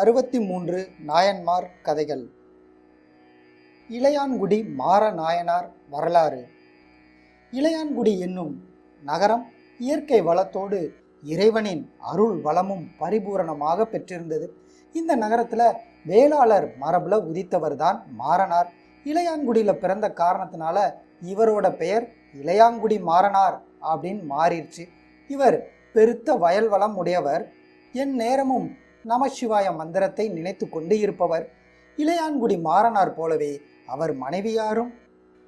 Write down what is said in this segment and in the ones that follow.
அறுபத்தி மூன்று நாயன்மார் கதைகள். இளையான்குடி மாற நாயனார் வரலாறு. இளையான்குடி என்னும் நகரம் இயற்கை வளத்தோடு இறைவனின் அருள் வளமும் பரிபூரணமாக பெற்றிருந்தது. இந்த நகரத்தில் வேளாளர் மரபில் உதித்தவர் தான் மாறனார். இளையான்குடியில் பிறந்த காரணத்தினால இவரோட பெயர் இளையான்குடி மாறனார் அப்படின்னு மாறிடுச்சு. இவர் பெருத்த வயல் வளம் உடையவர். என் நேரமும் நமசிவாய மந்திரத்தை நினைத்து கொண்டு இருப்பவர். இளையான்குடி மாறனார் போலவே அவர் மனைவியாரும்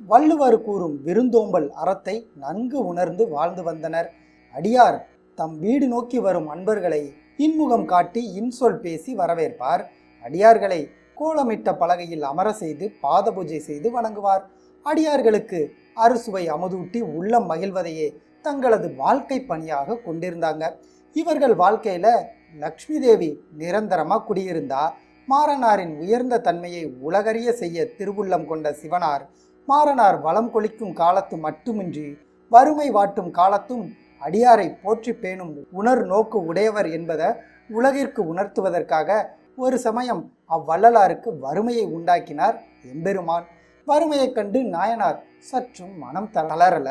வள்ளுவர் கூறும் விருந்தோம்பல் அறத்தை நன்கு உணர்ந்து வாழ்ந்து வந்தனர். அடியார் தம் வீடு நோக்கி வரும் அன்பர்களை இன்முகம் காட்டி இன்சொல் பேசி வரவேற்பார். அடியார்களை கோலமிட்ட பலகையில் அமர செய்து பாத பூஜை செய்து வணங்குவார். அடியார்களுக்கு அறுசுவை அமுதூட்டி உள்ளம் மகிழ்வதையே தங்களது வாழ்க்கை பணியாக கொண்டிருந்தாங்க. இவர்கள் வாழ்க்கையில லக்ஷ்மி தேவி நிரந்தரமாக குடியிருந்தா மாறனாரின் உயர்ந்த தன்மையை உலகறிய செய்ய திருவுள்ளம் கொண்ட சிவனார் மாறனார் வளம் கொளிக்கும் காலத்து மட்டுமின்றி வறுமை வாட்டும் காலத்தும் அடியாரை போற்றி பேணும் உணர் நோக்கு உடையவர் என்பதை உலகிற்கு உணர்த்துவதற்காக ஒரு சமயம் அவ்வள்ளலாருக்கு வறுமையை உண்டாக்கினார் எம்பெருமான். வறுமையைக் கண்டு நாயனார் சற்றும் மனம் தளரல.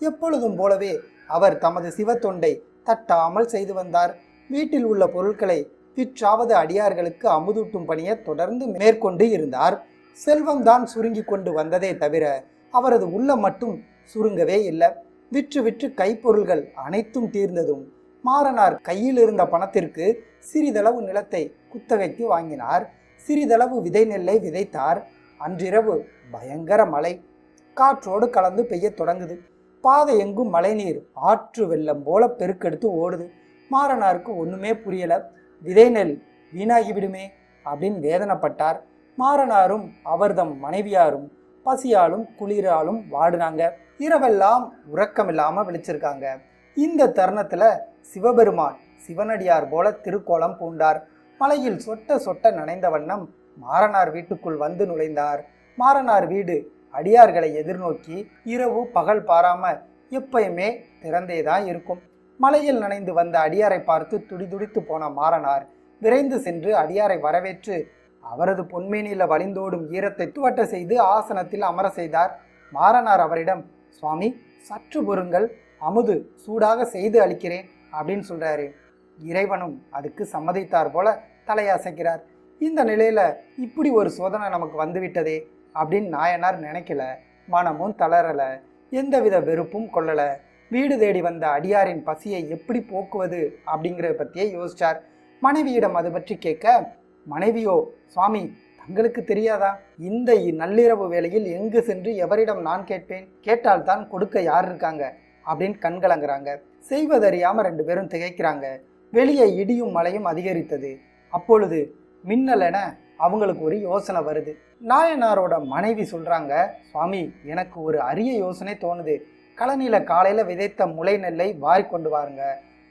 எப்பொழுதும் போலவே அவர் தமது சிவத்தொண்டை தட்டாமல் செய்து வந்தார். வீட்டில் உள்ள பொருட்களை விற்றாவது அடியார்களுக்கு அமுதூட்டும் பணியை தொடர்ந்து மேற்கொண்டு இருந்தார். செல்வம்தான் சுருங்கி கொண்டு வந்ததே தவிர அவரது உள்ளம் மட்டும் சுருங்கவே இல்லை. விற்று விற்று கைப்பொருள்கள் அனைத்தும் தீர்ந்ததும் மாறனார் கையில் இருந்த பணத்திற்கு சிறிதளவு நிலத்தை குத்தகைக்கு வாங்கினார். சிறிதளவு விதை நெல்லை விதைத்தார். அன்றிரவு பயங்கர மழை. காற்றோடு கலந்து பெய்யத் தொடங்குது. பாதை எங்கும் மழைநீர் ஆற்று வெள்ளம் போல பெருக்கெடுத்து ஓடுது. மாறனாருக்கு ஒன்றுமே புரியல. விதை நெல் வீணாகிவிடுமே அப்படின்னு வேதனைப்பட்டார். மாறனாரும் அவர்தம் மனைவியாரும் பசியாலும் குளிராலும் வாடினாங்க. இரவெல்லாம் உறக்கமில்லாமல் விழிச்சிருக்காங்க. இந்த தருணத்தில் சிவபெருமான் சிவனடியார் போல திருக்கோலம் பூண்டார். மலையில் சொட்ட சொட்ட நனைந்த வண்ணம் மாறனார் வீட்டுக்குள் வந்து நுழைந்தார். மாறனார் வீடு அடியார்களை எதிர்நோக்கி இரவு பகல் பாராம எப்பயுமே திறந்தே தான் இருக்கும். மலையில் நனைந்து வந்த அடியாரை பார்த்து துடிதுடித்து போன மாறனார். விரைந்து சென்று அடியாரை வரவேற்று அவரது பொன்மேனியில வழிந்தோடும் ஈரத்தை துவட்ட செய்து ஆசனத்தில் அமர செய்தார். மாறனார் அவரிடம் சுவாமி சற்று பொருங்கள் அமுது சூடாக செய்து அளிக்கிறேன் அப்படின்னு சொல்றாரு. இறைவனும் அதுக்கு சம்மதித்தார் போல தலையசைக்கிறார். இந்த நிலையில இப்படி ஒரு சோதனை நமக்கு வந்துவிட்டதே அப்படின்னு நாயனார் நினைக்கல. மனமும் தளரல. எந்தவித வெறுப்பும் கொள்ளலை. வீடு தேடி வந்த அடியாரின் பசியை எப்படி போக்குவது அப்படிங்கிறத பற்றியே யோசிச்சார். மனைவியிடம் அது பற்றி கேட்க மனைவியோ சுவாமி தங்களுக்கு தெரியாதா? இந்த நள்ளிரவு வேளையில் எங்கு சென்று எவரிடம் நான் கேட்பேன்? கேட்டால்தான் கொடுக்க யார் இருக்காங்க? அப்படின்னு கண்கலங்குறாங்க செய்வதறியாம ரெண்டு பேரும் திகைக்கிறாங்க. வெளியே இடியும் மழையும் அதிகரித்தது. அப்பொழுது மின்னலென அவங்களுக்கு ஒரு யோசனை வருது. நாயனாரோட மனைவி சொல்றாங்க சுவாமி எனக்கு ஒரு அரிய யோசனை தோணுது. கழனியில் காலையில் விதைத்த முளை நெல்லை வாரி கொண்டு வாருங்க.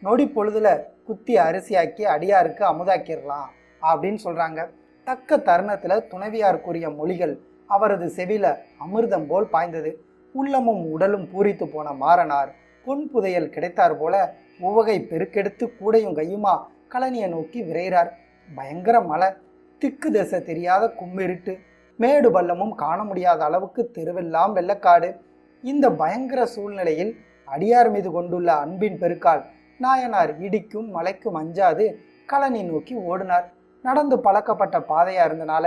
நொடி பொழுதுல குத்தி அரிசியாக்கி அடியாருக்கு அமுதாக்கிடலாம் அப்படின்னு சொல்கிறாங்க தக்க தருணத்தில் துணைவியார் கூறிய மொழிகள் அவரது செவில அமிர்தம் போல் பாய்ந்தது. உள்ளமும் உடலும் பூரித்து போன மாறனார் பொன் புதையல் கிடைத்தார் போல உவகை பெருக்கெடுத்து கூடையும் கையுமா கழனியை நோக்கி விரைகிறார். பயங்கர மழை திக்கு திசை தெரியாத கும்மிருட்டு மேடு பள்ளமும் காண முடியாத அளவுக்கு தெருவெல்லாம் வெள்ளக்காடு இந்த பயங்கர சூழ்நிலையில் அடியார் மீது கொண்டுள்ள அன்பின் பெருக்கால் நாயனார் இடிக்கும் மலைக்கும் அஞ்சாது கலனை நோக்கி ஓடினார். நடந்து பழக்கப்பட்ட பாதையா இருந்தனால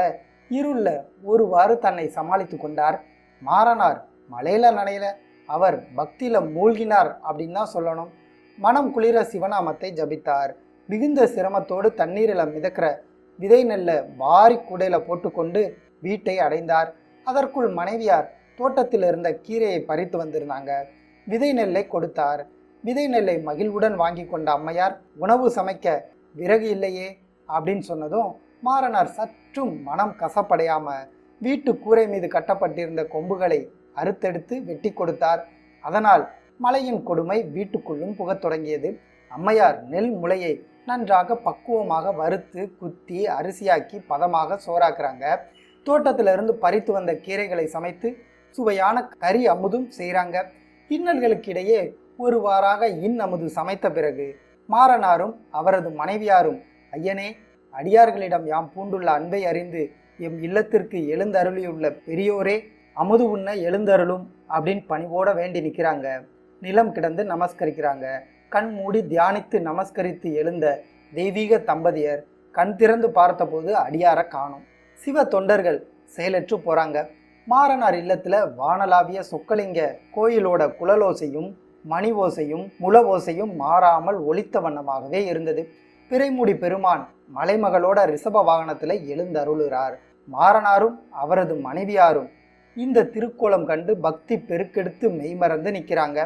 இருள்ல ஒருவாறு தன்னை சமாளித்து கொண்டார். மாறனார் மலையில நனையில அவர் பக்தியில மூழ்கினார் அப்படின்னு தான் சொல்லணும். மனம் குளிர சிவநாமத்தை ஜபித்தார். மிகுந்த சிரமத்தோடு தண்ணீரில் மிதக்கிற விதை நெல்லை வாரி குடையில போட்டுக்கொண்டு வீட்டை அடைந்தார். அதற்குள் மனைவியார் தோட்டத்தில் இருந்த கீரையை பறித்து வந்திருந்தாங்க. விதை நெல்லை கொடுத்தார். விதை நெல்லை மகிழ்வுடன் வாங்கி கொண்ட அம்மையார் உணவு சமைக்க விறகு இல்லையே? அப்படின்னு சொன்னதும் மாறனார் சற்றும் மனம் கசப்படையாம வீட்டு கூரை மீது கட்டப்பட்டிருந்த கொம்புகளை அறுத்தெடுத்து வெட்டி கொடுத்தார். அதனால் மலையின் கொடுமை வீட்டுக்குள்ளும் புகத் தொடங்கியது. அம்மையார் நெல் முளையை நன்றாக பக்குவமாக வறுத்து குத்தி அரிசியாக்கி பதமாக சோறாக்குறாங்க. தோட்டத்திலிருந்து பறித்து வந்த கீரைகளை சமைத்து சுவையான கறி அமுதும் செய்கிறாங்க இன்னல்களுக்கிடையே ஒருவாறாக இன் அமுது சமைத்த பிறகு மாறனாரும் அவரது மனைவியாரும் ஐயனே அடியார்களிடம் யாம் பூண்டுள்ள அன்பை அறிந்து எம் இல்லத்திற்கு எழுந்தருளியுள்ள பெரியோரே அமுது உண்ண எழுந்தருளும் அப்படின்னு பணிவோட வேண்டி நிற்கிறாங்க நிலம் கிடந்து நமஸ்கரிக்கிறாங்க. கண் மூடி தியானித்து நமஸ்கரித்து எழுந்த தெய்வீக தம்பதியர் கண் திறந்து பார்த்தபோது அடியார காணும். சிவ தொண்டர்கள் செயலற்று போறாங்க. மாறனார் இல்லத்தில் வானலாவிய சொக்கலிங்க கோயிலோட குழலோசையும் மணி ஓசையும் முல ஓசையும் மாறாமல் ஒழித்த வண்ணமாகவே இருந்தது. பிறைமுடி பெருமான் மலைமகளோட ரிஷப வாகனத்தில் எழுந்தருளுகிறார். மாறனாரும் அவரது மனைவியாரும் இந்த திருக்கோலம் கண்டு பக்தி பெருக்கெடுத்து மெய்மறந்து நிற்கிறாங்க.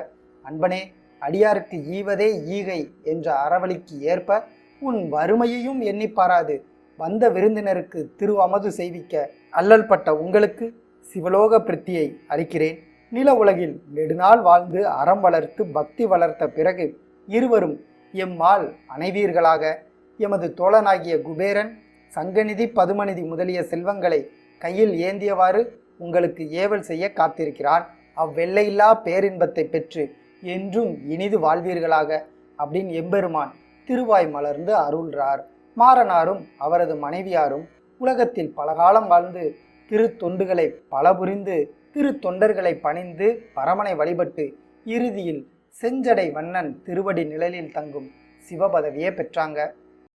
அன்பனே அடியாருக்கு ஈவதே ஈகை என்ற அறவழிக்கு ஏற்ப உன் வறுமையையும் எண்ணி பாராது. வந்த விருந்தினருக்கு திரு அமது செய்விக்க அல்லல்பட்ட உங்களுக்கு சிவலோக பிரித்தியை அறிக்கிறேன் நில உலகில் நெடுநாள் வாழ்ந்து அறம் வளர்த்து பக்தி வளர்த்த பிறகு இருவரும் எம்மால் அனைவீர்களாக எமது தோழனாகிய குபேரன் சங்கநிதி பதுமநிதி முதலிய செல்வங்களை கையில் ஏந்தியவாறு உங்களுக்கு ஏவல் செய்ய காத்திருக்கிறான். அவ்வெல்லையில்லா பேரின்பத்தை பெற்று என்றும் இனிது வாழ்வீர்களாக. அப்படின்னு எம்பெருமான் திருவாய் மலர்ந்து அருள்றார். மாறனாரும் அவரது மனைவியாரும் உலகத்தில் பலகாலம் வாழ்ந்து திரு தொண்டுகளை பல புரிந்து திரு தொண்டர்களை பணிந்து பரமனை வழிபட்டு இறுதியில் செஞ்சடை வண்ணன் திருவடி நிழலில் தங்கும் சிவபதவியே பெற்றாங்க.